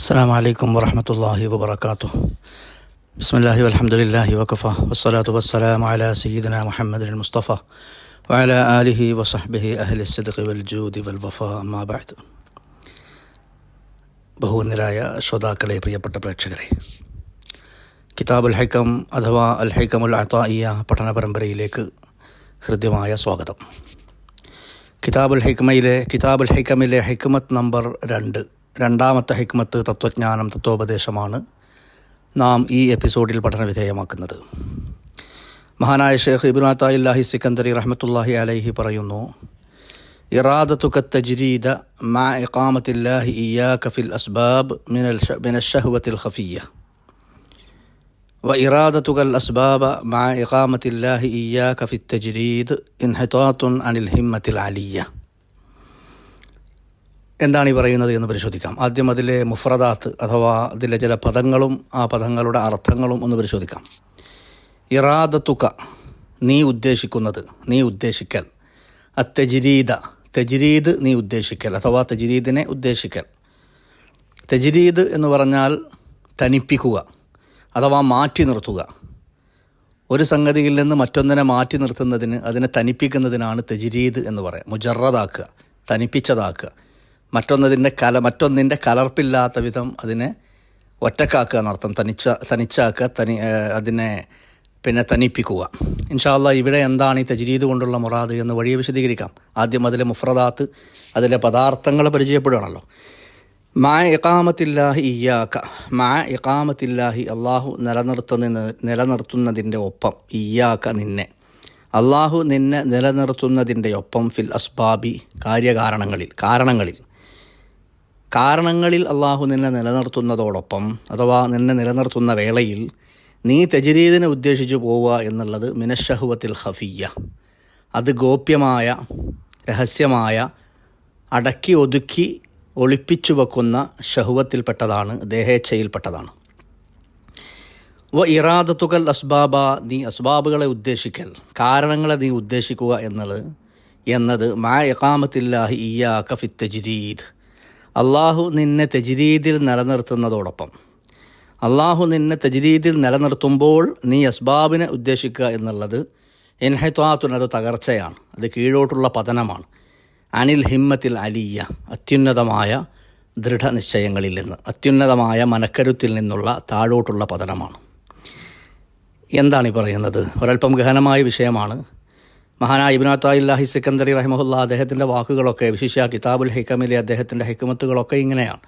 അസ്സാം വലൈക്കും വറഹമത്തല്ലാഹി വബർക്കാത്തു ബിസ്മില്ലാഹി അലഹമുല്ലാഹി വഖഫ. വസ്സലാത്തു വസ്സലാം അല സീദന മുഹമ്മദ് മുസ്തഫ. വഅല ആലിഹി വസഹ്ബിഹി അഹ്ലി സിദ്ഖി വൽ ജൂദി വൽ വഫ അമ്മാ ബഅദ്. ബഹുവന്നരായ ശ്രോതാക്കളെ പ്രിയപ്പെട്ട പ്രേക്ഷകരെ കിതാബുൽ ഹൈക്കം അഥവാ അൽ ഹൈക്കമുൽ അത്തായിയ പഠന പരമ്പരയിലേക്ക് ഹൃദ്യമായ സ്വാഗതം. കിതാബുൽ ഹൈക്കമയിലെ കിതാബുൽ ഹൈക്കമിലെ ഹൈക്കമത്ത് നമ്പർ രണ്ട് രണ്ടാമത്തെ ഹൈക്കമത്ത് തത്വജ്ഞാനം തത്വോപദേശമാണ് നാം ഈ എപ്പിസോഡിൽ പഠന വിധേയമാക്കുന്നത് മഹാനായ ഷേഖ് ഇബുനാത്തായില്ലാഹി സിക്കന്ദരി റഹ്മത്തുല്ലാഹി അലൈഹി പറയുന്നു إرادتك التجريد مع إقامة الله إياك في الأسباب من الش- من الشهوة الخفية وإرادتك الأسباب مع إقامة الله إياك في التجريد انحطاط عن الهمة العلية എന്താണ് ഈ പറയുന്നത് എന്ന് പരിശോധിക്കാം. ആദ്യം അതിലെ മുഫ്രദാത്ത് അഥവാ അതിലെ ചില പദങ്ങളും ആ പദങ്ങളുടെ അർത്ഥങ്ങളും ഒന്ന് പരിശോധിക്കാം. ഇറാദത്തുക നീ ഉദ്ദേശിക്കുന്നത് നീ ഉദ്ദേശിക്കൽ. അത്തജിരീദ തെജിരീദ് നീ ഉദ്ദേശിക്കൽ അഥവാ തെജിരീദിനെ ഉദ്ദേശിക്കൽ. തെജിരീദ് എന്ന് പറഞ്ഞാൽ തനിപ്പിക്കുക അഥവാ മാറ്റി നിർത്തുക. ഒരു സംഗതിയിൽ നിന്ന് മറ്റൊന്നിനെ മാറ്റി നിർത്തുന്നതിന് അതിനെ തനിപ്പിക്കുന്നതിനാണ് തെജിരീദ് എന്ന് പറയുക മുജറദാക്കുക തനിപ്പിച്ചതാക്കുക. മറ്റൊന്നതിന്റെ കല മറ്റൊന്നിന്റെ കലർപ്പില്ലാത്ത വിധം അതിനെ ഒറ്റക്കാക്കുക എന്നർത്ഥം തനിച്ച തനിച്ചാക്കുക തനി അതിനെ പിന്നെ തനിപ്പിക്കുക. ഇൻഷാല്ല ഇവിടെ എന്താണ് ഈ തജ്രീദ് കൊണ്ടുള്ള മുറാദ് എന്ന് വഴിയെ വിശദീകരിക്കാം. ആദ്യം അതിലെ മുഫ്രദാത്ത് അതിലെ പദാർത്ഥങ്ങൾ പരിചയപ്പെടുകയാണല്ലോ. മാ ഇക്കാമത്തില്ലാഹി ഇയ്യാക്ക മാ ഇക്കാമത്തില്ലാഹി അള്ളാഹു നിലനിർത്തുന്ന നിലനിർത്തുന്നതിന്റെ ഒപ്പം ഇയ്യാക്ക നിന്നെ. അള്ളാഹു നിന്നെ നിലനിർത്തുന്നതിന്റെ ഒപ്പം ഫിൽ അസ്ബാബി കാര്യകാരണങ്ങളിൽ കാരണങ്ങളിൽ. കാരണങ്ങളിൽ അള്ളാഹു നിന്നെ നിലനിർത്തുന്നതോടൊപ്പം അഥവാ നിന്നെ നിലനിർത്തുന്ന വേളയിൽ നീ തെജരീദിനെ ഉദ്ദേശിച്ചു പോവുക എന്നുള്ളത് മിനഷഹുവത്തിൽ ഹഫിയ അത് ഗോപ്യമായ രഹസ്യമായ അടക്കി ഒതുക്കി ഒളിപ്പിച്ചു വെക്കുന്ന ഷഹുവത്തിൽപ്പെട്ടതാണ് ദേഹേച്ഛയിൽപ്പെട്ടതാണ്. വ ഇറാദത്തുകൽ അസ്ബാബ നീ അസ്ബാബുകളെ ഉദ്ദേശിക്കൽ കാരണങ്ങളെ നീ ഉദ്ദേശിക്കുക എന്നത് എന്നത് മാ എക്കാമത്തില്ലാഹി ഇയാ ഫി തജ്രീദ്. അള്ളാഹു നിന്നെ തെജിരീതിൽ നിലനിർത്തുന്നതോടൊപ്പം. അള്ളാഹു നിന്നെ തജ്രീദിൽ നിലനിർത്തുമ്പോൾ നീ അസ്ബാബിനെ ഉദ്ദേശിക്കുക എന്നുള്ളത് എൻഹത്വാത്തുൻ അത് തകർച്ചയാണ്. അത് കീഴോട്ടുള്ള പതനമാണ്. അനിൽ ഹിമ്മത്തിൽ അലിയ അത്യുന്നതമായ ദൃഢനിശ്ചയങ്ങളിൽ നിന്ന് അത്യുന്നതമായ മനക്കരുത്തിൽ നിന്നുള്ള താഴോട്ടുള്ള പതനമാണ്. എന്താണ് ഈ പറയുന്നത്? ഒരൽപ്പം ഗഹനമായ വിഷയമാണ്. മഹാനായ ഇബിനാത്തായില്ലാഹി സിക്കന്ദറി റഹ്മുല്ല അദ്ദേഹത്തിന്റെ വാക്കുകളൊക്കെ വിശിഷ്യ കിതാബുൽ ഹൈക്കമിലെ അദ്ദേഹത്തിന്റെ ഹൈക്കമത്തുകളൊക്കെ ഇങ്ങനെയാണ്.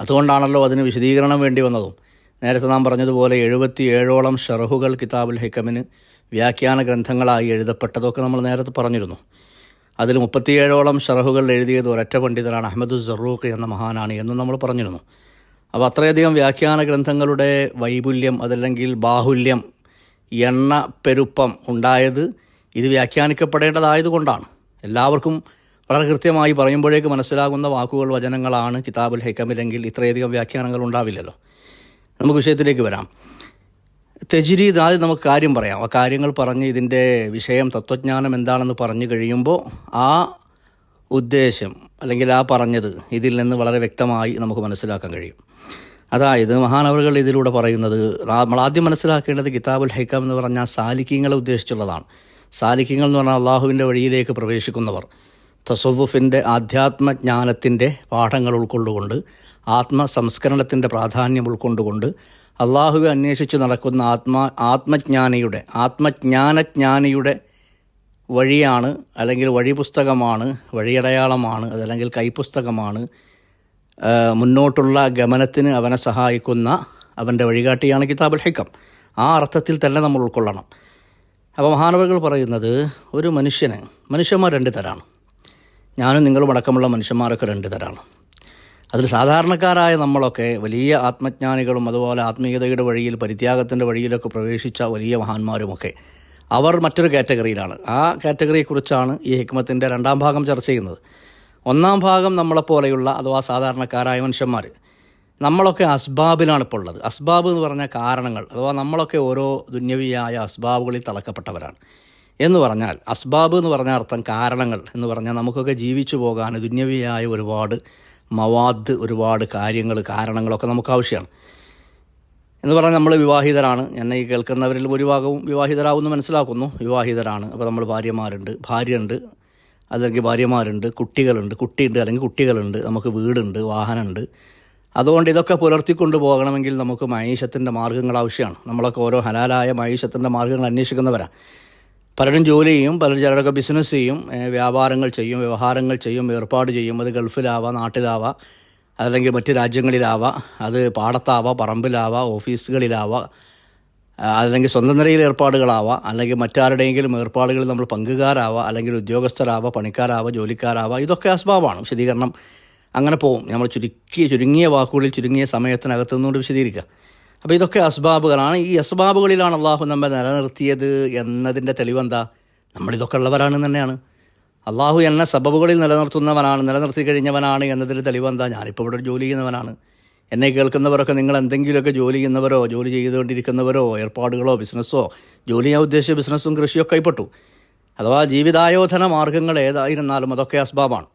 അതുകൊണ്ടാണല്ലോ അതിന് വിശദീകരണം വേണ്ടി വന്നതും. നേരത്തെ നാം പറഞ്ഞതുപോലെ എഴുപത്തി ഏഴോളം ഷെറഹുകൾ കിതാബുൽ ഹൈക്കമിന് വ്യാഖ്യാന ഗ്രന്ഥങ്ങളായി എഴുതപ്പെട്ടതൊക്കെ നമ്മൾ നേരത്തെ പറഞ്ഞിരുന്നു. അതിൽ മുപ്പത്തിയേഴോളം ഷെറഹുകൾ എഴുതിയത് ഒരൊറ്റ പണ്ഡിതനാണ് അഹമ്മദ് സറൂഖ് എന്ന മഹാനാണ് എന്നും നമ്മൾ പറഞ്ഞിരുന്നു. അപ്പോൾ അത്രയധികം വ്യാഖ്യാന ഗ്രന്ഥങ്ങളുടെ വൈപുല്യം അതല്ലെങ്കിൽ ബാഹുല്യം എണ്ണ പെരുപ്പം ഉണ്ടായത് ഇത് വ്യാഖ്യാനിക്കപ്പെടേണ്ടതായതുകൊണ്ടാണ്. എല്ലാവർക്കും വളരെ കൃത്യമായി പറയുമ്പോഴേക്ക് മനസ്സിലാകുന്ന വാക്കുകൾ വചനങ്ങളാണ് കിതാബുൽ ഹൈക്കമില്ലെങ്കിൽ ഇത്രയധികം വ്യാഖ്യാനങ്ങൾ ഉണ്ടാവില്ലല്ലോ. നമുക്ക് വിഷയത്തിലേക്ക് വരാം. തെജിരീദ് ആദ്യം നമുക്ക് കാര്യം പറയാം. ആ കാര്യങ്ങൾ പറഞ്ഞ് ഇതിന്റെ വിഷയം തത്വജ്ഞാനം എന്താണെന്ന് പറഞ്ഞു കഴിയുമ്പോൾ ആ ഉദ്ദേശം അല്ലെങ്കിൽ ആ പറഞ്ഞത് ഇതിൽ നിന്ന് വളരെ വ്യക്തമായി നമുക്ക് മനസ്സിലാക്കാൻ കഴിയും. അതായത് മഹാനവറുകൾ ഇതിലൂടെ പറയുന്നത് നമ്മൾ ആദ്യം മനസ്സിലാക്കേണ്ടത് കിതാബുൽ ഹൈക്കാം എന്ന് പറഞ്ഞാൽ സാലിക്കീങ്ങളെ ഉദ്ദേശിച്ചുള്ളതാണ്. സാലിക്യങ്ങൾ എന്ന് പറഞ്ഞാൽ അള്ളാഹുവിന്റെ വഴിയിലേക്ക് പ്രവേശിക്കുന്നവർ. തസവുഫിന്റെ ആധ്യാത്മജ്ഞാനത്തിന്റെ പാഠങ്ങൾ ഉൾക്കൊണ്ടുകൊണ്ട് ആത്മസംസ്കരണത്തിന്റെ പ്രാധാന്യം ഉൾക്കൊണ്ടുകൊണ്ട് അള്ളാഹുവെ അന്വേഷിച്ച് നടക്കുന്ന ആത്മാ ആത്മജ്ഞാനിയുടെ ആത്മജ്ഞാനജ്ഞാനിയുടെ വഴിയാണ് അല്ലെങ്കിൽ വഴിപുസ്തകമാണ് വഴിയടയാളമാണ് അതല്ലെങ്കിൽ കൈപ്പുസ്തകമാണ് മുന്നോട്ടുള്ള ഗമനത്തിന് അവനെ സഹായിക്കുന്ന അവന്റെ വഴികാട്ടിയാണ് കിതാബുൽ ഹിക്കം. ആ അർത്ഥത്തിൽ തന്നെ നമ്മൾ ഉൾക്കൊള്ളണം. അപ്പോൾ മഹാനവകൾ പറയുന്നത് ഒരു മനുഷ്യന് മനുഷ്യന്മാർ രണ്ട് തരാണ്. ഞാനും നിങ്ങളും അടക്കമുള്ള മനുഷ്യന്മാരൊക്കെ രണ്ട് തരാണ്. അതിൽ സാധാരണക്കാരായ നമ്മളൊക്കെ വലിയ ആത്മജ്ഞാനികളും അതുപോലെ ആത്മീയതയുടെ വഴിയിൽ പരിത്യാഗത്തിന്റെ വഴിയിലൊക്കെ പ്രവേശിച്ച വലിയ മഹാന്മാരുമൊക്കെ അവർ മറ്റൊരു കാറ്റഗറിയിലാണ്. ആ കാറ്റഗറിയെക്കുറിച്ചാണ് ഈ ഹിക്മത്തിന്റെ രണ്ടാം ഭാഗം ചർച്ച ചെയ്യുന്നത്. ഒന്നാം ഭാഗം നമ്മളെപ്പോലെയുള്ള അഥവാ സാധാരണക്കാരായ മനുഷ്യന്മാർ. നമ്മളൊക്കെ അസ്ബാബിലാണ് ഇപ്പോൾ ഉള്ളത്. അസ്ബാബ് എന്ന് പറഞ്ഞാൽ കാരണങ്ങൾ അഥവാ നമ്മളൊക്കെ ഓരോ ദുന്യവിയായ അസ്ബാബുകളിൽ തളക്കപ്പെട്ടവരാണ്. എന്ന് പറഞ്ഞാൽ അസ്ബാബ് എന്ന് പറഞ്ഞ അർത്ഥം കാരണങ്ങൾ എന്ന് പറഞ്ഞാൽ നമുക്കൊക്കെ ജീവിച്ചു പോകാൻ ദുന്യവിയായ ഒരുപാട് മവാദ് ഒരുപാട് കാര്യങ്ങൾ കാരണങ്ങളൊക്കെ നമുക്ക് ആവശ്യമാണ് എന്ന് പറഞ്ഞാൽ നമ്മൾ വിവാഹിതരാണ്. എന്നെ ഈ കേൾക്കുന്നവരിൽ ഭൂരിഭാഗവും വിവാഹിതരാകുമെന്ന് മനസ്സിലാക്കുന്നു. വിവാഹിതരാണ്. അപ്പോൾ നമ്മൾ ഭാര്യമാരുണ്ട് ഭാര്യയുണ്ട്. അല്ലെങ്കിൽ ഭാര്യമാരുണ്ട് കുട്ടികളുണ്ട്. കുട്ടിയുണ്ട് അല്ലെങ്കിൽ കുട്ടികളുണ്ട്. നമുക്ക് വീടുണ്ട് വാഹനമുണ്ട്. അതുകൊണ്ട് ഇതൊക്കെ പുലർത്തിക്കൊണ്ട് പോകണമെങ്കിൽ നമുക്ക് മൈഷത്തിന്റെ മാർഗങ്ങൾ ആവശ്യമാണ്. നമ്മളൊക്കെ ഓരോ ഹലാലായ മൈഷത്തിന്റെ മാർഗങ്ങൾ അന്വേഷിക്കുന്നവരാണ് പലരും ജോലി ചെയ്യും പലരും ചിലരൊക്കെ ബിസിനസ് ചെയ്യും വ്യാപാരങ്ങൾ ചെയ്യും വ്യവഹാരങ്ങൾ ചെയ്യും ഏർപ്പാട് ചെയ്യും. അത് ഗൾഫിലാവാം നാട്ടിലാവാം അതല്ലെങ്കിൽ മറ്റ് രാജ്യങ്ങളിലാവാം. അത് പാടത്താവാം പറമ്പിലാവാം ഓഫീസുകളിലാവാം അല്ലെങ്കിൽ സ്വന്തം നിലയിൽ ഏർപ്പാടുകളാവാം അല്ലെങ്കിൽ മറ്റാരുടെയെങ്കിലും ഏർപ്പാടുകളിൽ നമ്മൾ പങ്കുകാരാവാം അല്ലെങ്കിൽ ഉദ്യോഗസ്ഥരാവാം പണിക്കാരാവാം ജോലിക്കാരാവാം. ഇതൊക്കെ അസ്ബാബാണ്. വിശദീകരണം അങ്ങനെ പോവും നമ്മൾ ചുരുക്കിയ ചുരുങ്ങിയ വാക്കുകളിൽ ചുരുങ്ങിയ സമയത്തിനകത്ത് നിന്നുകൊണ്ട് വിശദീകരിക്കുക. അപ്പോൾ ഇതൊക്കെ അസ്ബാബുകളാണ്. ഈ അസ്ബാബുകളിലാണ് അള്ളാഹു നമ്മെ നിലനിർത്തിയത് എന്നതിന്റെ തെളിവെന്താ നമ്മളിതൊക്കെ ഉള്ളവരാണ് തന്നെയാണ്. അള്ളാഹു എന്നെ സബബുകളിൽ നിലനിർത്തുന്നവനാണ് നിലനിർത്തി കഴിഞ്ഞവനാണ് എന്നതിന്റെ തെളിവെന്താ ഞാനിപ്പോൾ ഇവിടെ ജോലി ചെയ്യുന്നവനാണ്. എന്നെ കേൾക്കുന്നവരൊക്കെ നിങ്ങൾ എന്തെങ്കിലുമൊക്കെ ജോലി ചെയ്യുന്നവരോ ജോലി ചെയ്തുകൊണ്ടിരിക്കുന്നവരോ ഏർപ്പാടുകളോ ബിസിനസ്സോ ജോലി ഞാൻ ഉദ്ദേശിച്ച ബിസിനസ്സും കൃഷിയൊക്കെ ആയിപ്പെട്ടു. അഥവാ ജീവിതായോധന മാർഗങ്ങൾ ഏതായിരുന്നാലും അതൊക്കെ അസ്ബാബാണ്.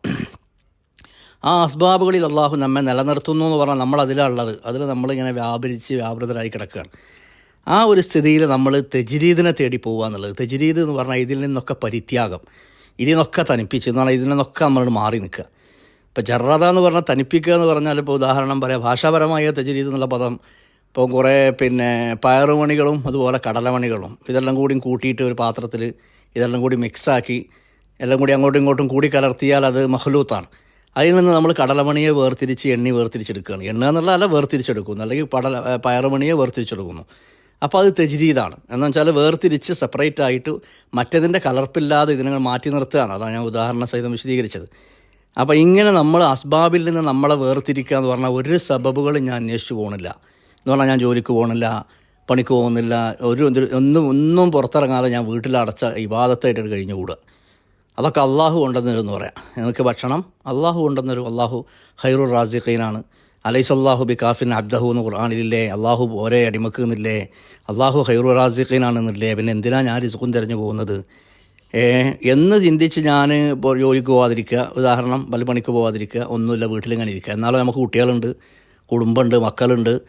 ആ അസ്ബാബുകളിൽ അള്ളാഹു നമ്മെ നിലനിർത്തുന്നു എന്ന് പറഞ്ഞാൽ നമ്മൾ അതിലുള്ളത് അതിൽ നമ്മളിങ്ങനെ വ്യാപരിച്ച് വ്യാപൃതരായി കിടക്കുകയാണ്. ആ ഒരു സ്ഥിതിയിൽ നമ്മൾ തെജിരീദിനെ തേടി പോകുക എന്നുള്ളത്. തെജിരീദ് എന്ന് പറഞ്ഞാൽ ഇതിൽ നിന്നൊക്കെ പരിത്യാഗം. ഇതിൽ നിന്നൊക്കെ തനിപ്പിച്ച് എന്ന് പറഞ്ഞാൽ ഇതിൽ നിന്നൊക്കെ നമ്മൾ മാറി നിൽക്കുക. ഇപ്പോൾ ജറത എന്ന് പറഞ്ഞാൽ തനിപ്പിക്കുക എന്ന് പറഞ്ഞാൽ ഇപ്പോൾ ഉദാഹരണം പറയാം. ഭാഷാപരമായ തെജിരീദ് എന്നുള്ള പദം ഇപ്പോൾ കുറേ പിന്നെ പയറുമണികളും അതുപോലെ കടലമണികളും ഇതെല്ലാം കൂടി കൂട്ടിയിട്ട് ഒരു പാത്രത്തിൽ ഇതെല്ലാം കൂടി മിക്സാക്കി എല്ലാം കൂടി അങ്ങോട്ടും ഇങ്ങോട്ടും കൂടി കലർത്തിയാൽ അത് മഹ്ലൂത്താണ്. അതിൽ നിന്ന് നമ്മൾ കടലമണിയെ വേർതിരിച്ച് എണ്ണി വേർതിരിച്ചെടുക്കുകയാണ്. എണ്ണ എന്നുള്ള അല്ല വേർതിരിച്ചെടുക്കുന്നു. അല്ലെങ്കിൽ പടല പയറുമണിയെ വേർതിരിച്ചെടുക്കുന്നു. അപ്പോൾ അത് തെജിരീതാണ് എന്ന് വെച്ചാൽ വേർതിരിച്ച് സെപ്പറേറ്റ് ആയിട്ട് മറ്റേതിന്റെ കലർപ്പില്ലാതെ ഇതിനെ മാറ്റി നിർത്തുകയാണ്. അതാണ് ഞാൻ ഉദാഹരണ സഹിതം വിശദീകരിച്ചത്. അപ്പോൾ ഇങ്ങനെ നമ്മൾ അസ്ബാബിൽ നിന്ന് നമ്മളെ വേർതിരിക്കുക എന്ന് പറഞ്ഞാൽ ഒരു സബബുകളും ഞാൻ അന്വേഷിച്ചു പോകണില്ല എന്ന് പറഞ്ഞാൽ ഞാൻ ജോലിക്ക് പോകണില്ല പണിക്ക് പോകുന്നില്ല ഒരു ഒന്നും ഒന്നും പുറത്തിറങ്ങാതെ ഞാൻ വീട്ടിലടച്ച ഇബാദത്തായിട്ട് കഴിഞ്ഞു കൂടുക അതൊക്കെ അള്ളാഹു കൊണ്ടെന്നൊരു പറയാം. നമുക്ക് ഭക്ഷണം അള്ളാഹു കൊണ്ടുവന്നൊരു അള്ളാഹു ഹൈറുർ റാസിഖീനാണ്. അലൈസ് അള്ളാഹു ബി കാഫിൻ അബ്ദഹു എന്ന് ഖുർആാനിലില്ലേ? അള്ളാഹു ഓരേ അടിമക്കുന്നില്ലേ? അള്ളാഹു ഹൈറുർ റാസിഖീനാണെന്നില്ലേ? പിന്നെ എന്തിനാ ഞാൻ റിസുഖം തിരഞ്ഞു പോകുന്നത്? എന്ന് ചിന്തിച്ച് ഞാൻ ഇപ്പോൾ ജോലിക്ക് പോകാതിരിക്കുക ഉദാഹരണം പല പോകാതിരിക്കുക ഒന്നുമില്ല വീട്ടിലിങ്ങനെ ഇരിക്കുക. എന്നാലും നമുക്ക് കുട്ടികളുണ്ട് കുടുംബമുണ്ട് മക്കളുണ്ട്.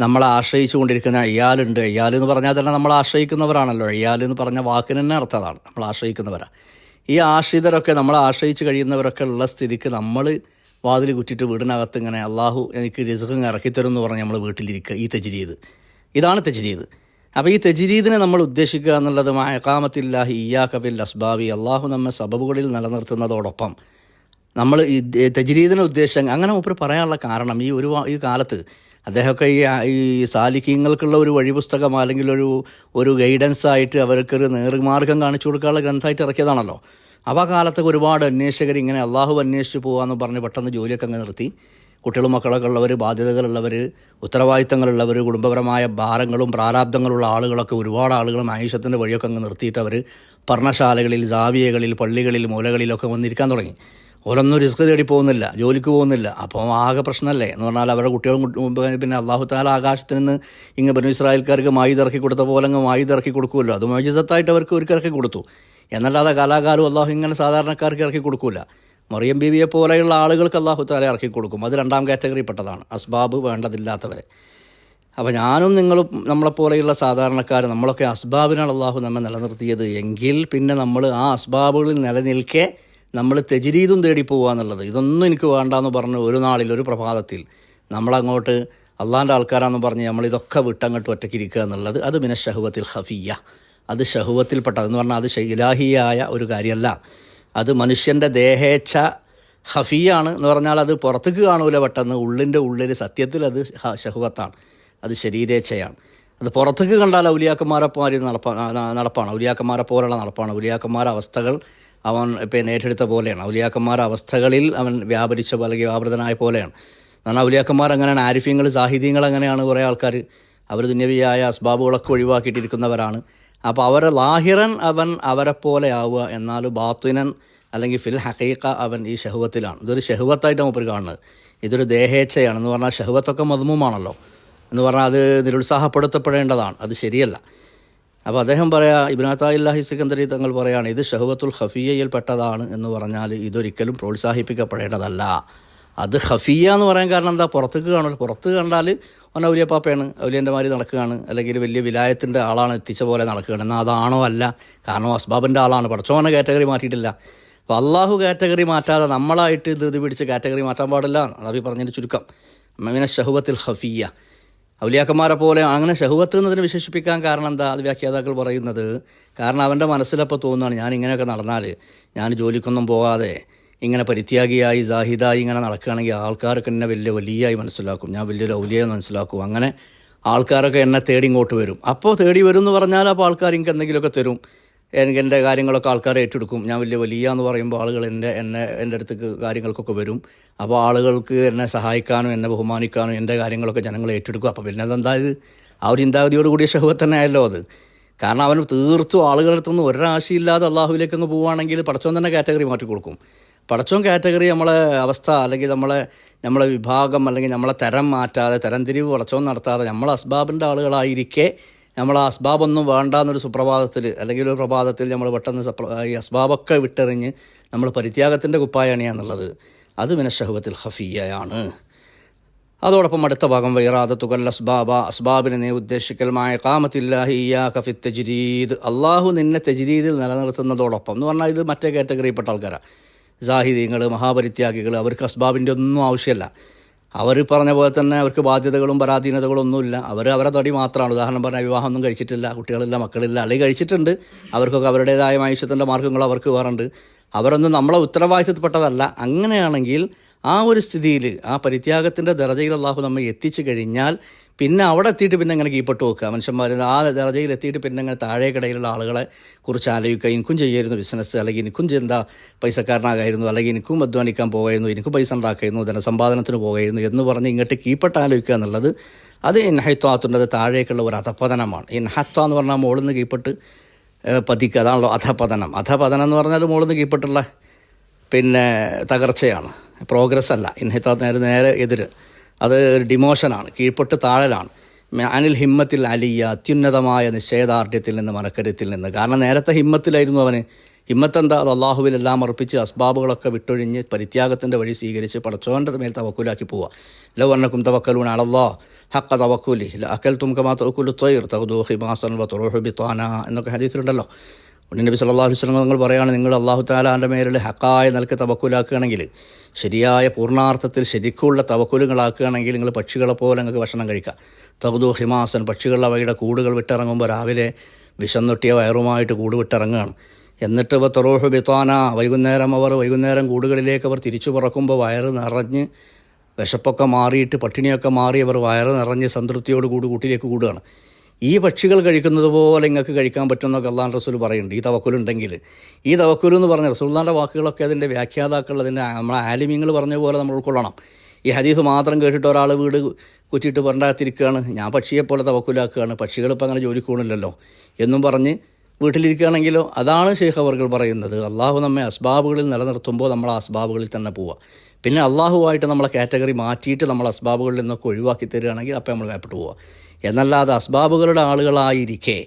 നമ്മളെ ആശ്രയിച്ചു കൊണ്ടിരിക്കുന്ന അയ്യാലുണ്ട്. അയ്യാൽ എന്ന് പറഞ്ഞാൽ തന്നെ നമ്മൾ ആശ്രയിക്കുന്നവരാണല്ലോ. അയ്യാൽ എന്ന് പറഞ്ഞ വാക്കിന് തന്നെ അർത്ഥതാണ് നമ്മൾ ആശ്രയിക്കുന്നവരാണ് ഈ ആശ്രിതരൊക്കെ നമ്മളെ ആശ്രയിച്ച് കഴിയുന്നവരൊക്കെ ഉള്ള സ്ഥിതിക്ക് നമ്മൾ വാതിൽ കുറ്റിട്ട് വീടിനകത്ത് ഇങ്ങനെ അള്ളാഹു എനിക്ക് റിസുഖം ഇറക്കിത്തരും എന്ന് പറഞ്ഞ് നമ്മൾ വീട്ടിലിരിക്കുക ഈ തെജിരീത് ഇതാണ് തെജിരീത് അപ്പോൾ ഈ തെജിരീദിനെ നമ്മൾ ഉദ്ദേശിക്കുക എന്നുള്ളത് മായക്കാമത്തില്ലാഹി ഇയാ കബിൽ അസ്ബാബി അള്ളാഹു നമ്മെ സബബുകളിൽ നിലനിർത്തുന്നതോടൊപ്പം നമ്മൾ ഈ തെജിരീദിനെ ഉദ്ദേശം അങ്ങനെ മൂപ്പർ പറയാനുള്ള കാരണം ഈ ഒരു ഈ കാലത്ത് അദ്ദേഹമൊക്കെ ഈ ഈ സാലിഹ്യങ്ങൾക്കുള്ള ഒരു വഴിപുസ്തകം അല്ലെങ്കിൽ ഒരു ഒരു ഗൈഡൻസ് ആയിട്ട് അവർക്കൊരു നേർമാർഗം കാണിച്ചു കൊടുക്കാനുള്ള ഗ്രന്ഥമായിട്ട് ഇറക്കിയതാണല്ലോ. അപ്പോൾ ആ കാലത്തൊക്കെ ഒരുപാട് അന്വേഷകർ ഇങ്ങനെ അള്ളാഹു അന്വേഷിച്ച് പോകാമെന്ന് പറഞ്ഞ് പെട്ടെന്ന് ജോലിയൊക്കെ അങ്ങ് നിർത്തി. കുട്ടികളും മക്കളൊക്കെ ഉള്ളവർ ബാധ്യതകളുള്ളവർ ഉത്തരവാദിത്തങ്ങളുള്ളവർ കുടുംബപരമായ ഭാരങ്ങളും പ്രാരാബ്ദങ്ങളുള്ള ആളുകളൊക്കെ ഒരുപാട് ആളുകൾ ആയുഷത്തിന്റെ വഴിയൊക്കെ അങ്ങ് നിർത്തിയിട്ട് അവർ പർണശാലകളിൽ ജാവിയകളിൽ പള്ളികളിൽ മൂലകളിലൊക്കെ വന്നിരിക്കാൻ തുടങ്ങി. ഓരോന്നും റിസ്ക് തേടി പോകുന്നില്ല ജോലിക്ക് പോകുന്നില്ല. അപ്പം ആകെ പ്രശ്നമല്ലേ? എന്ന് പറഞ്ഞാൽ അവരുടെ കുട്ടികളും കുട്ടി- പിന്നെ അള്ളാഹു താല ആകാശത്ത് നിന്ന് ഇങ്ങ് ബനു ഇസ്രായേൽക്കാർക്ക് മായി ഇറക്കി കൊടുത്ത പോലെ അങ്ങ് മായി ഇറക്കി കൊടുക്കുമല്ലോ. അത് മോജിസത്തായിട്ട് അവർക്ക് ഒരു ഇറക്കി കൊടുത്തു. എന്നല്ലാതെ കാലാകാലം അള്ളാഹു ഇങ്ങനെ സാധാരണക്കാർക്ക് ഇറക്കി കൊടുക്കില്ല മറിയം ബീവിയെ പോലെയുള്ള ആളുകൾക്ക് അള്ളാഹു താല ഇറക്കി കൊടുക്കും. അത് രണ്ടാം കാറ്റഗറിപ്പെട്ടതാണ് അസ്ബാബ് വേണ്ടതില്ലാത്തവരെ. അപ്പോൾ ഞാനും നിങ്ങളും നമ്മളെപ്പോലെയുള്ള സാധാരണക്കാർ നമ്മളൊക്കെ അസ്ബാബിനാണ് അള്ളാഹു നമ്മെ നിലനിർത്തിയത്. എങ്കിൽ പിന്നെ നമ്മൾ ആ അസ്ബാബുകളിൽ നിലനിൽക്കെ നമ്മൾ തെജിരീതും തേടി പോകുക എന്നുള്ളത്. ഇതൊന്നും എനിക്ക് വേണ്ടാന്ന് പറഞ്ഞ് ഒരു നാളിൽ ഒരു പ്രഭാതത്തിൽ നമ്മളങ്ങോട്ട് അള്ളാന്റെ ആൾക്കാരാന്ന് പറഞ്ഞ് നമ്മളിതൊക്കെ വിട്ടങ്ങോട്ട് ഒറ്റയ്ക്കിരിക്കുക എന്നുള്ളത് അത് പിന്നെ ഷഹുവത്തിൽ ഹഫിയ അത് ഷഹുവത്തിൽപ്പെട്ടതെന്ന് പറഞ്ഞാൽ അത് ഇലാഹിയായ ഒരു കാര്യമല്ല അത് മനുഷ്യന്റെ ദേഹേച്ഛ ഹഫിയാണ് എന്ന് പറഞ്ഞാൽ അത് പുറത്തേക്ക് കാണൂല പെട്ടെന്ന്. ഉള്ളിന്റെ ഉള്ളിൽ സത്യത്തിൽ അത് ഷഹുവത്താണ്. അത് ശരീരേച്ഛയാണ്. അത് പുറത്തേക്ക് കണ്ടാൽ ഔലിയാക്കന്മാരെ പോലെ നടപ്പ നടപ്പാണ്. ഔലിയാക്കന്മാരെ പോലുള്ള നടപ്പാണ്. ഔലിയാക്കന്മാരെ അവസ്ഥകൾ അവൻ പിന്നെ ഏറ്റെടുത്ത പോലെയാണ്. ഔലിയാക്കന്മാർ അവസ്ഥകളിൽ അവൻ വ്യാപരിച്ച പോലെ അല്ലെങ്കിൽ വ്യാപൃതനായ പോലെയാണ്. കാരണം ഔലിയാക്കന്മാർ അങ്ങനെയാണ് ആരിഫ്യങ്ങൾ സാഹിത്യങ്ങൾ അങ്ങനെയാണ് കുറേ ആൾക്കാർ. അവർ ദുന്യവിയായ അസ്ബാബുകളൊക്കെ ഒഴിവാക്കിയിട്ടിരിക്കുന്നവരാണ്. അപ്പോൾ അവരെ ലാഹിറൻ അവൻ അവരെപ്പോലെ പോലെ ആവുക എന്നാലും ബാത്തുനൻ അല്ലെങ്കിൽ ഫിൽ ഹക്കീക്ക അവൻ ഈ ഷഹുവത്തിലാണ്. ഇതൊരു ഷഹുവത്തായിട്ടാണ് മൂപ്പർ കാണുന്നത്. ഇതൊരു ദേഹേച്ഛയാണ്. എന്ന് പറഞ്ഞാൽ ഷഹുവത്തൊക്കെ മധുമുമാണല്ലോ. എന്ന് പറഞ്ഞാൽ അത് നിരുത്സാഹപ്പെടുത്തപ്പെടേണ്ടതാണ്. അത് ശരിയല്ല. അപ്പോൾ അദ്ദേഹം പറയാ ഇബ്നാത്തായില്ലാഹി സിക്കന്ദരി തങ്ങൾ പറയാണ് ഇത് ഷഹുവത്തുൽ ഖഫിയയിൽ പെട്ടതാണ് എന്ന് പറഞ്ഞാൽ ഇതൊരിക്കലും പ്രോത്സാഹിപ്പിക്കപ്പെടേണ്ടതല്ല. അത് ഹഫിയ എന്ന് പറയാൻ കാരണം എന്താ? പുറത്തേക്ക് കാണുമല്ലോ പുറത്ത് കണ്ടാൽ അവൻ ഔലിയപ്പാപ്പയാണ്. ഔലിയന്റെമാരി നടക്കുകയാണ്. അല്ലെങ്കിൽ വലിയ വിലായത്തിന്റെ ആളാണ് എത്തിച്ച പോലെ നടക്കുകയാണ്. എന്നാൽ അതാണോ അല്ല. കാരണം അസ്ബാബിന്റെ ആളാണ്. പഠിച്ചോനെ കാറ്റഗറി മാറ്റിയിട്ടില്ല. അപ്പോൾ അള്ളാഹു കാറ്റഗറി മാറ്റാതെ നമ്മളായിട്ട് ധൃതി പിടിച്ച് കാറ്റഗറി മാറ്റാൻ പാടില്ല. നബി പറഞ്ഞതിന്റെ ചുരുക്കം. മമിന ഷഹുവത്തിൽ ഹഫിയ ഔലിയാക്കന്മാരെ പോലെ അങ്ങനെ ഷഹുവത്ത് എന്നതിന് വിശേഷിപ്പിക്കാൻ കാരണം എന്താ? അത് വ്യാഖ്യാതാക്കൾ പറയുന്നത് കാരണം അവന്റെ മനസ്സിലപ്പോൾ തോന്നുകയാണ് ഞാൻ ഇങ്ങനെയൊക്കെ നടന്നാൽ ഞാൻ ജോലിക്കൊന്നും പോകാതെ ഇങ്ങനെ പരിത്യാഗിയായി ജാഹിദായി ഇങ്ങനെ നടക്കുകയാണെങ്കിൽ ആൾക്കാർക്ക് എന്നെ വലിയ വലിയായി മനസ്സിലാക്കും. ഞാൻ വലിയൊരു ഔലിയായി മനസ്സിലാക്കും. അങ്ങനെ ആൾക്കാരൊക്കെ എന്നെ തേടി ഇങ്ങോട്ട് വരും. അപ്പോൾ തേടി വരും എന്ന് പറഞ്ഞാൽ അപ്പോൾ ആൾക്കാർ എനിക്ക് എന്തെങ്കിലുമൊക്കെ തരും. എനിക്ക് എന്റെ കാര്യങ്ങളൊക്കെ ആൾക്കാർ ഏറ്റെടുക്കും. ഞാൻ വലിയ വലിയ എന്ന് പറയുമ്പോൾ ആളുകൾ എന്റെ എന്നെ എന്റെ അടുത്തേക്ക് കാര്യങ്ങൾക്കൊക്കെ വരും. അപ്പോൾ ആളുകൾക്ക് എന്നെ സഹായിക്കാനും എന്നെ ബഹുമാനിക്കാനും എന്റെ കാര്യങ്ങളൊക്കെ ജനങ്ങൾ ഏറ്റെടുക്കും. അപ്പോൾ പിന്നെ അതെന്താ ഇത് ആ ഒരു ചിന്താഗതിയോട് കൂടിയ ഷഹബത്ത് തന്നെ ആയല്ലോ അത്. കാരണം അവന് തീർത്തും ആളുകളുടെ അടുത്തുനിന്ന് ഒരാശയില്ലാതെ അള്ളാഹുവിലേക്ക് അങ്ങ് പോവുകയാണെങ്കിൽ പടച്ചോൻ തന്നെ കാറ്റഗറി മാറ്റി കൊടുക്കും. പടച്ചോൻ കാറ്റഗറി നമ്മളെ അവസ്ഥ അല്ലെങ്കിൽ നമ്മളെ നമ്മളെ വിഭാഗം അല്ലെങ്കിൽ നമ്മളെ തരം മാറ്റാതെ തരംതിരിവ് പടച്ചോൻ നടത്താതെ നമ്മൾ അസ്ബാബിന്റെ ആളുകളായിരിക്കെ നമ്മൾ ആ അസ്ബാബൊന്നും വേണ്ട എന്നൊരു സുപ്രഭാതത്തിൽ അല്ലെങ്കിൽ ഒരു പ്രഭാതത്തിൽ നമ്മൾ പെട്ടെന്ന് ഈ അസ്ബാബൊക്കെ വിട്ടെറിഞ്ഞ് നമ്മൾ പരിത്യാഗത്തിന്റെ കുപ്പായണിയാന്നുള്ളത് അത് മിനഷഹുവത്തിൽ ഹഫിയയാണ് അതോടൊപ്പം അടുത്ത ഭാഗം വൈറാദത്തുകൽ അസ്ബാബ അസ്ബാബിനെ നീ ഉദ്ദേശിക്കൽമായ കാമത്തില്ലാഹി ഇയാ കഫി തെജ്രീദ്. അള്ളാഹു നിന്നെ തെജ്രീദിൽ നിലനിർത്തുന്നതോടൊപ്പം എന്ന് പറഞ്ഞാൽ ഇത് മറ്റേ കാറ്റഗറിയിൽപ്പെട്ട ആൾക്കാരാണ് ജാഹിദീങ്ങൾ മഹാപരിത്യാഗികൾ അവർക്ക് അസ്ബാബിന്റെ ഒന്നും ആവശ്യമില്ല. അവർ പറഞ്ഞ പോലെ തന്നെ അവർക്ക് ബാധ്യതകളും പരാധീനതകളും ഒന്നുമില്ല അവർ അവരെ തടി മാത്രമാണ്. ഉദാഹരണം പറഞ്ഞാൽ വിവാഹമൊന്നും കഴിച്ചിട്ടില്ല കുട്ടികളില്ല മക്കളില്ല. അല്ലെങ്കിൽ കഴിച്ചിട്ടുണ്ട്. അവർക്കൊക്കെ അവരുടേതായ മനുഷ്യത്തിന്റെ മാർഗങ്ങൾ അവർക്ക് വേറുണ്ട്. അവരൊന്നും നമ്മളെ ഉത്തരവാദിത്തപ്പെട്ടതല്ല. അങ്ങനെയാണെങ്കിൽ ആ ഒരു സ്ഥിതിയിൽ ആ പരിത്യാഗത്തിന്റെ ദർജയിൽ അള്ളാഹു നമ്മെ എത്തിച്ചു കഴിഞ്ഞാൽ പിന്നെ അവിടെ എത്തിയിട്ട് പിന്നെ ഇങ്ങനെ കീപ്പട്ട് വെക്കുക മനുഷ്യന്മാർ ആ ദർജയിൽ എത്തിയിട്ട് പിന്നെ ഇങ്ങനെ താഴേക്കിടയിലുള്ള ആളുകളെ കുറിച്ച് ആലോചിക്കുക. എനിക്കും ചെയ്യായിരുന്നു ബിസിനസ് അല്ലെങ്കിൽ എനിക്കും എന്താ പൈസക്കാരനാകായിരുന്നു അല്ലെങ്കിൽ എനിക്കും അധ്വാനിക്കാൻ പോകായിരുന്നു എനിക്കും പൈസ ഉണ്ടാക്കായിരുന്നു ധനസമ്പാദനത്തിന് പോകായിരുന്നു എന്ന് പറഞ്ഞ് ഇങ്ങോട്ട് കീപ്പട്ട് ആലോചിക്കുക എന്നുള്ളത് അത് ഇൻഹത്വാത്തുണ്ടത് താഴേക്കുള്ള ഒരു അധപ്പതനമാണ് ഇൻഹത്വ എന്ന് പറഞ്ഞാൽ മുകളിൽ നിന്ന് കീപ്പെട്ട് പതിക്കുക. അതാണല്ലോ അധപതനം. അധപതനം എന്ന് പറഞ്ഞാൽ മുകളിൽ നിന്ന് കീപ്പെട്ടുള്ള പിന്നെ തകർച്ചയാണ്. പ്രോഗ്രസ് അല്ല. ഇൻഹിത്താത്ത് നേരെ നേരെ എതിര്. അത് ഒരു ഡിമോഷനാണ് കീഴ്പൊട്ട് താഴലാണ്. അനിൽ ഹിമ്മത്തിൽ അലിയ അത്യുന്നതമായ നിശ്ചയദാർഢ്യത്തിൽ നിന്ന് മനക്കരുത്തിൽ നിന്ന്. കാരണം നേരത്തെ ഹിമ്മത്തിലായിരുന്നു അവന്. ഹിമ്മത്ത് എന്താ അത് അള്ളാഹുവിലെല്ലാം അർപ്പിച്ച് അസ്ബാബുകളൊക്കെ വിട്ടൊഴിഞ്ഞ് പരിത്യാഗത്തിന്റെ വഴി സ്വീകരിച്ച് പടച്ചോന്റെ മേൽ തവക്കുലാക്കി പോവുക. Law അന്നക്കും തവക്കലൂൺ അളല്ലാ hakka തവക്കുലി. അക്കൽ തുംകമാ തവക്കുലു ത്വയർ തഹദു വ വത്തുറുഹു ബിത്വാന എന്നൊക്കെ ഹദീസിലുണ്ടല്ലോ. ഉണ്ണി നബി സല്ലല്ലാഹു അലൈഹി വസല്ലം നിങ്ങൾ പറയുകയാണ് നിങ്ങൾ അള്ളാഹു താലാന്റെ മേലിൽ ഹക്കായ നിലയ്ക്ക് തവക്കൂലാക്കുകയാണെങ്കിൽ ശരിയായ പൂർണാർത്ഥത്തിൽ ശരിക്കുള്ള തവക്കൂലുകളാക്കുകയാണെങ്കിൽ നിങ്ങൾ പക്ഷികളെ പോലെ നിങ്ങൾക്ക് ഭക്ഷണം കഴിക്കാം. തകുദു ഹിമാസൻ പക്ഷികൾ അവയുടെ കൂടുകൾ വിട്ടിറങ്ങുമ്പോൾ രാവിലെ വിശന്നൊട്ടിയ വയറുമായിട്ട് കൂട് വിട്ടിറങ്ങുകയാണ്. എന്നിട്ട് ഇവ തൊറോഹ് ബിത്താന വൈകുന്നേരം അവർ വൈകുന്നേരം കൂടുകളിലേക്ക് അവർ തിരിച്ചു പറക്കുമ്പോൾ വയറ് നിറഞ്ഞ് വിശപ്പൊക്കെ മാറിയിട്ട് പട്ടിണിയൊക്കെ മാറി അവർ വയറ് നിറഞ്ഞ് സംതൃപ്തിയോട് കൂടി കൂട്ടിലേക്ക് കൂടുകയാണ്. ഈ പക്ഷികൾ കഴിക്കുന്നത് പോലെ നിങ്ങൾക്ക് കഴിക്കാൻ പറ്റുമെന്നൊക്കെ അള്ളാൻ റസൂൽ പറയുന്നുണ്ട്. ഈ തവക്കുലുണ്ടെങ്കിൽ. ഈ തവക്കുൽ എന്ന് പറഞ്ഞ റസൂൽദാന്റെ വാക്കുകളൊക്കെ അതിന്റെ വ്യാഖ്യാതാക്കൾ അതിന്റെ നമ്മളെ ആലിമ്യങ്ങൾ പറഞ്ഞ പോലെ നമ്മൾ ഉൾക്കൊള്ളണം. ഈ ഹദീസ് മാത്രം കേട്ടിട്ട് ഒരാൾ വീട് കുറ്റിയിട്ട് പറഞ്ഞാത്തിരിക്കുകയാണ്. ഞാൻ പക്ഷിയെപ്പോലെ തവക്കുലാക്കുകയാണ്. പക്ഷികൾ ഇപ്പം അങ്ങനെ ജോലിക്ക് പോകണില്ലല്ലോ എന്നും പറഞ്ഞ് വീട്ടിലിരിക്കുകയാണെങ്കിലോ അതാണ് ഷെയ്ഖ് അവർകൾ പറയുന്നത്. അള്ളാഹു നമ്മെ അസ്ബാബുകളിൽ നിലനിർത്തുമ്പോൾ നമ്മൾ ആ അസ്ബാബുകളിൽ തന്നെ പോവുക പിന്നെ അള്ളാഹുവായിട്ട് നമ്മളെ കാറ്റഗറി മാറ്റിയിട്ട് നമ്മൾ അസ്ബാബുകളിൽ നിന്നൊക്കെ ഒഴിവാക്കി തരികയാണെങ്കിൽ അപ്പോൾ നമ്മൾ വേപ്പെട്ട് പോവുക എന്നല്ലാതെ അസ്ബാബുകളുടെ ആളുകളായിരിക്കേ.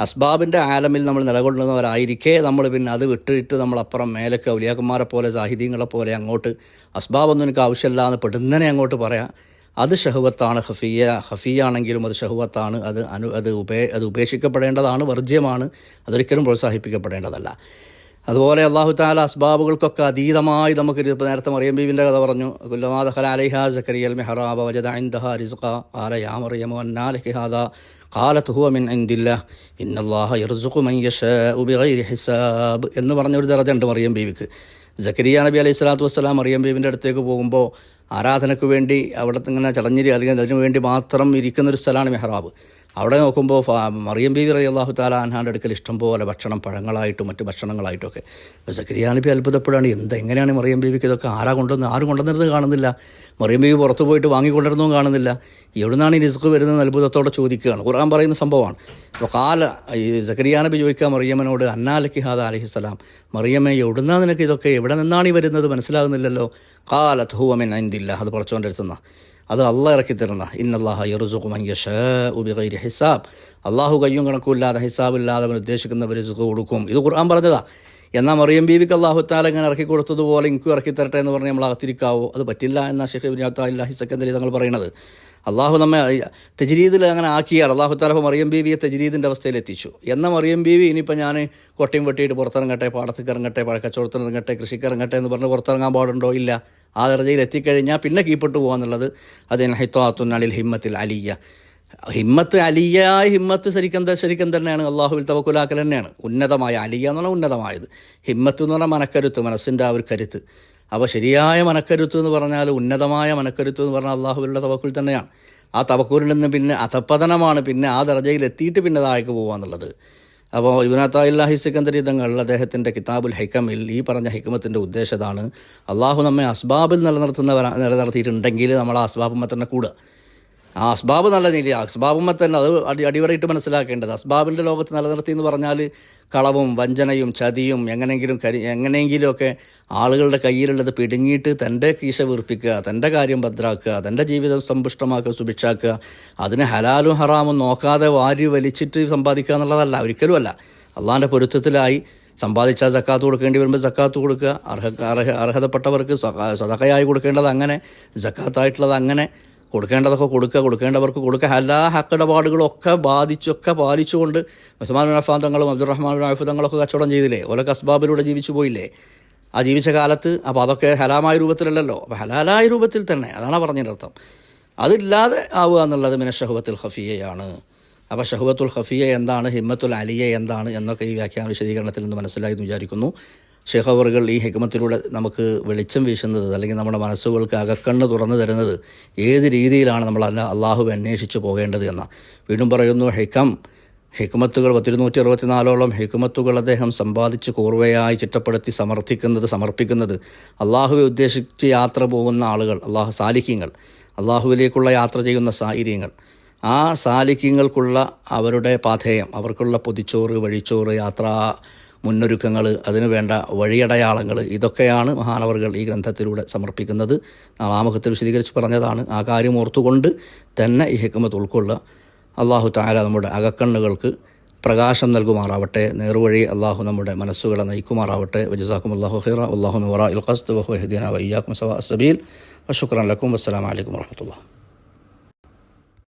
അസ്ബാബിന്റെ ആലമിൽ നമ്മൾ നിലകൊള്ളുന്നവരായിരിക്കെ. നമ്മൾ പിന്നെ അത് വിട്ടിട്ട് നമ്മളപ്പുറം മേലൊക്കെ ഔലിയാക്കന്മാരെ പോലെ സാഹിത്യങ്ങളെ പോലെ അങ്ങോട്ട് അസ്ബാബൊന്നും എനിക്ക് ആവശ്യമില്ല എന്ന് പെടുന്നനെ അങ്ങോട്ട് പറയാം. അത് ഷഹുവത്താണ് ഹഫിയ. ഹഫിയാണെങ്കിലും അത് ഷഹുവത്താണ്. അത് അനു അത് ഉപേ അത് ഉപേക്ഷിക്കപ്പെടേണ്ടതാണ്. വർജ്യമാണ്. അതൊരിക്കലും പ്രോത്സാഹിപ്പിക്കപ്പെടേണ്ടതല്ല. അതുപോലെ അള്ളാഹു താല അസ്ബാബുകൾക്കൊക്കെ അതീതമായി നമുക്ക് ഇപ്പോൾ നേരത്തെ മറിയം ബീവിന്റെ കഥ പറഞ്ഞു കുല്ലമാദ സക്കരിയൽ മെഹറാബ വജദ ഹുവ മിൻ ഹിസാബ് എന്ന് പറഞ്ഞൊരു ദറജ ഉണ്ട് മറിയം ബീവിക്ക്. ജക്കരിയ നബി അലൈഹി സ്വലാത്തു വസ്സലാം മറിയം ബീവിന്റെ അടുത്തേക്ക് പോകുമ്പോൾ ആരാധനയ്ക്ക് വേണ്ടി അവിടെ ഇങ്ങനെ ചടഞ്ഞിരി അല്ലെങ്കിൽ അതിനു വേണ്ടി മാത്രം ഇരിക്കുന്നൊരു സ്ഥലമാണ് മെഹറാബ്. അവിടെ നോക്കുമ്പോൾ മറിയം ബീവി റതി അള്ളാഹു താല അൻഹാന്റെ അടുക്കൽ ഇഷ്ടം പോലെ ഭക്ഷണം പഴങ്ങളായിട്ടും മറ്റു ഭക്ഷണങ്ങളായിട്ടൊക്കെ. ഒക്കെ സക്കരിയ നബി അത്ഭുതപ്പെടുകയാണ് എന്താ എങ്ങനെയാണ് മറിയം ബീവിക്ക് ഇതൊക്കെ ആരാ കൊണ്ടുവന്ന് ആരും കൊണ്ടുവന്നിരുന്നത് കാണുന്നില്ല. മറിയം ബീവി പുറത്ത് പോയിട്ട് വാങ്ങിക്കൊണ്ടിരുന്നതും കാണുന്നില്ല. എവിടുന്നാണ് ഈ റിസ്ക് വരുന്നത് അത്ഭുതത്തോടെ ചോദിക്കുകയാണ്. ഖുർആൻ പറയുന്ന സംഭവമാണ്. അപ്പോൾ കാല ഈ സക്കരിയ നബി ചോദിക്കുക മറിയമ്മനോട് അന്നാലക്കി ഹാദ അലഹിസ്സലാം മറിയമ്മ എവിടുന്നാ നിനക്ക് ഇതൊക്കെ എവിടെ നിന്നാണ് ഈ വരുന്നത് മനസ്സിലാകുന്നില്ലല്ലോ? കാലത്ത് അതിന്റെ ഇല്ല അത് പുറച്ചോന്റെ അടുത്തുന്ന അത് അള്ള ഇറക്കി തരുന്ന ഇന്നല്ലാഹ യറുസുഖുമയ്യഷി ഹിസാബ്. അള്ളാഹു കയ്യും കണക്കുമില്ലാതെ ഹിസാബില്ലാതെ അവൻ ഉദ്ദേശിക്കുന്നവർ സുഖ കൊടുക്കും. ഇത് ഖുർആൻ പറഞ്ഞതാ. എന്നാൽ മറിയം ബീവിക്ക് അള്ളാഹു താല ഇങ്ങനെ ഇറക്കി കൊടുത്തതുപോലെ എനിക്കും ഇറക്കി തരട്ടെ എന്ന് പറഞ്ഞ് നമ്മൾ അകത്തിരിക്കാവോ? അത് പറ്റില്ല എന്ന ഷെയ്ഖ് അല്ലാഹി സെക്കൻഡറി തങ്ങൾ പറയുന്നത് അള്ളാഹു നമ്മെ തെജരീദിൽ അങ്ങനെ ആക്കിയാൽ അള്ളാഹു താല മറിയം ബീവിയെ തെജരീദിന്റെ അവസ്ഥയിൽ എത്തിച്ചു. എന്ന മറിയം ബീവി ഇനിയിപ്പോൾ ഞാൻ കൊട്ടയും വെട്ടിയിട്ട് പുറത്തിറങ്ങട്ടെ പാടത്തേക്ക് ഇറങ്ങട്ടെ പഴക്കച്ചവടത്തിന് ഇറങ്ങട്ടെ കൃഷിക്ക് ഇറങ്ങട്ടെ എന്ന് പറഞ്ഞ് പുറത്തിറങ്ങാൻ പാടുണ്ടോ? ഇല്ല. ആ ദർജയിൽ എത്തിക്കഴിഞ്ഞാൽ പിന്നെ കീപ്പിട്ട് പോകാന്നുള്ളത് അത് ഹിത്വാത്തുനാളിൽ ഹിമ്മത്തിൽ അലിയ. ഹിമ്മത്ത് അലിയായ ഹിമ്മത്ത് ശരിക്കും ശരിക്കും തന്നെയാണ്. അള്ളാഹുവിൽ തവക്കുലാക്കൽ തന്നെയാണ്. ഉന്നതമായ അലിയ എന്ന് പറഞ്ഞാൽ ഉന്നതമായത്. ഹിമ്മത്ത് എന്ന് പറഞ്ഞാൽ മനക്കരുത്ത് മനസ്സിന്റെ ആ ഒരു കരുത്ത്. അപ്പോൾ ശരിയായ മനക്കരുത്ത് എന്ന് പറഞ്ഞാൽ ഉന്നതമായ മനക്കരുത്ത് എന്ന് പറഞ്ഞാൽ അള്ളാഹുവിലുള്ള തവക്കുൽ തന്നെയാണ്. ആ തവക്കൂരിൽ നിന്ന് പിന്നെ അധപ്പതനമാണ് പിന്നെ ആ ദർജയിൽ എത്തിയിട്ട് പിന്നെ താഴേക്ക് പോകുക എന്നുള്ളത്. അപ്പോൾ ഇബിനാത്താഹി സിക്കന്ദരി തങ്ങൾ അദ്ദേഹത്തിന്റെ കിതാബുൽ ഹൈക്കമിൽ ഈ പറഞ്ഞ ഹൈക്കമത്തിന്റെ ഉദ്ദേശതാണ് അള്ളാഹു നമ്മെ അസ്ബാബിൽ നിലനിർത്തുന്നവരാ നിലനിർത്തിയിട്ടുണ്ടെങ്കിൽ നമ്മൾ ആ അസ്ബാബുമ്മ തന്നെ കൂടുക. ആ അസ്ബാബ് നല്ല നീല അസ്ബാബുമ്മ തന്നെ അത് അടി അടിവരയിട്ട് മനസ്സിലാക്കേണ്ടത്. അസ്ബാബിന്റെ ലോകത്ത് നിലനിർത്തി എന്ന് പറഞ്ഞാൽ കളവും വഞ്ചനയും ചതിയും എങ്ങനെയെങ്കിലും കരി എങ്ങനെയെങ്കിലുമൊക്കെ ആളുകളുടെ കയ്യിലുള്ളത് പിടുങ്ങിയിട്ട് തന്റെ കീശ വീർപ്പിക്കുക തന്റെ കാര്യം ഭദ്രാക്കുക തന്റെ ജീവിതം സമ്പുഷ്ടമാക്കുക സുഭിക്ഷാക്കുക അതിന് ഹലാലും ഹറാമും നോക്കാതെ വാരി വലിച്ചിട്ട് സമ്പാദിക്കുക എന്നുള്ളതല്ല ഒരിക്കലും അല്ല. അള്ളാന്റെ പൊരുത്തത്തിലായി സമ്പാദിച്ചാൽ സക്കാത്ത് കൊടുക്കേണ്ടി വരുമ്പോൾ സക്കാത്ത് കൊടുക്കുക. അർഹ അർഹ അർഹതപ്പെട്ടവർക്ക് സ്വതക്കയായി കൊടുക്കേണ്ടത് അങ്ങനെ സക്കാത്തായിട്ടുള്ളത് അങ്ങനെ. കൊടുക്കേണ്ടതൊക്കെ കൊടുക്കുക കൊടുക്കേണ്ടവർക്ക് കൊടുക്കുക. എല്ലാ ഹക്കിടപാടുകളൊക്കെ ബാധിച്ചൊക്കെ പാലിച്ചുകൊണ്ട് ഉസ്മാൻ അഫാൻ തങ്ങളും അബ്ദുറഹ്മാൻ ആഫു തങ്ങളൊക്കെ കച്ചവടം ചെയ്തില്ലേ? ഓലൊക്കെ അസ്ബാബിലൂടെ ജീവിച്ചു പോയില്ലേ? ആ ജീവിച്ച കാലത്ത് അപ്പോൾ അതൊക്കെ ഹലാമായ രൂപത്തിലല്ലല്ലോ? അപ്പോൾ ഹലാലായ രൂപത്തിൽ തന്നെ. അതാണ് പറഞ്ഞതിന്റെ അർത്ഥം. അതില്ലാതെ ആവുക എന്നുള്ളത് മിന ഷഹുവത്തുൽ ഹഫിയയാണ് അപ്പോൾ ഷഹുവത്തുൽ ഹഫിയ എന്താണ്? ഹിമ്മത്തുൽ അലിയ എന്താണ്? എന്നൊക്കെ ഈ വ്യാഖ്യാന വിശദീകരണത്തിൽ നിന്ന് മനസ്സിലായി എന്ന് വിചാരിക്കുന്നു. ഷെയ്ഖ് അവറുകൾ ഈ ഹിക്മത്തിലൂടെ നമുക്ക് വെളിച്ചം വീശുന്നത് അല്ലെങ്കിൽ നമ്മുടെ മനസ്സുകൾക്ക് അകക്കണ്ണ് തുറന്നു തരുന്നത് ഏത് രീതിയിലാണ് നമ്മൾ അതിനെ അള്ളാഹു അന്വേഷിച്ച് പോകേണ്ടത് എന്ന. വീണ്ടും പറയുന്നു ഹിക്കം ഹിക്മത്തുകൾ പത്തിരുന്നൂറ്റി അറുപത്തിനാലോളം ഹിക്മത്തുകൾ അദ്ദേഹം സമ്പാദിച്ച് കോർവയായി ചിട്ടപ്പെടുത്തി സമർത്ഥിക്കുന്നത് സമർപ്പിക്കുന്നത്. അള്ളാഹുവെ ഉദ്ദേശിച്ച് യാത്ര പോകുന്ന ആളുകൾ അള്ളാഹു സാലിഹ്യങ്ങൾ അള്ളാഹുവിലേക്കുള്ള യാത്ര ചെയ്യുന്ന സാഹചര്യങ്ങൾ ആ സാലിഹ്യങ്ങൾക്കുള്ള അവരുടെ പാഥേയം അവർക്കുള്ള പൊതിച്ചോറ് വഴിച്ചോറ് യാത്രാ മുന്നൊരുക്കങ്ങൾ അതിനു വേണ്ട വഴിയടയാളങ്ങൾ ഇതൊക്കെയാണ് മഹാനവറുകൾ ഈ ഗ്രന്ഥത്തിലൂടെ സമർപ്പിക്കുന്നത്. ആമുഖത്തിൽ വിശദീകരിച്ച് പറഞ്ഞതാണ് ആ കാര്യം ഓർത്തുകൊണ്ട് തന്നെ ഈ ഹിക്കമത്ത് ഉൾക്കൊള്ളുക. അള്ളാഹു താര നമ്മുടെ അകക്കണ്ണുകൾക്ക് പ്രകാശം നൽകുമാറാവട്ടെ. നേർവഴി അള്ളാഹു നമ്മുടെ മനസ്സുകളെ നയിക്കുമാറാവട്ടെ. വജസാക്കും അള്ളാഹു ഖൈറ അള്ളാഹു മുറ വഹു ഹദീന വയ്യാക്കും സവാ സബീൽ. വഷുക്രൻ ലക്കും. വസ്സലാം വലൈക്കും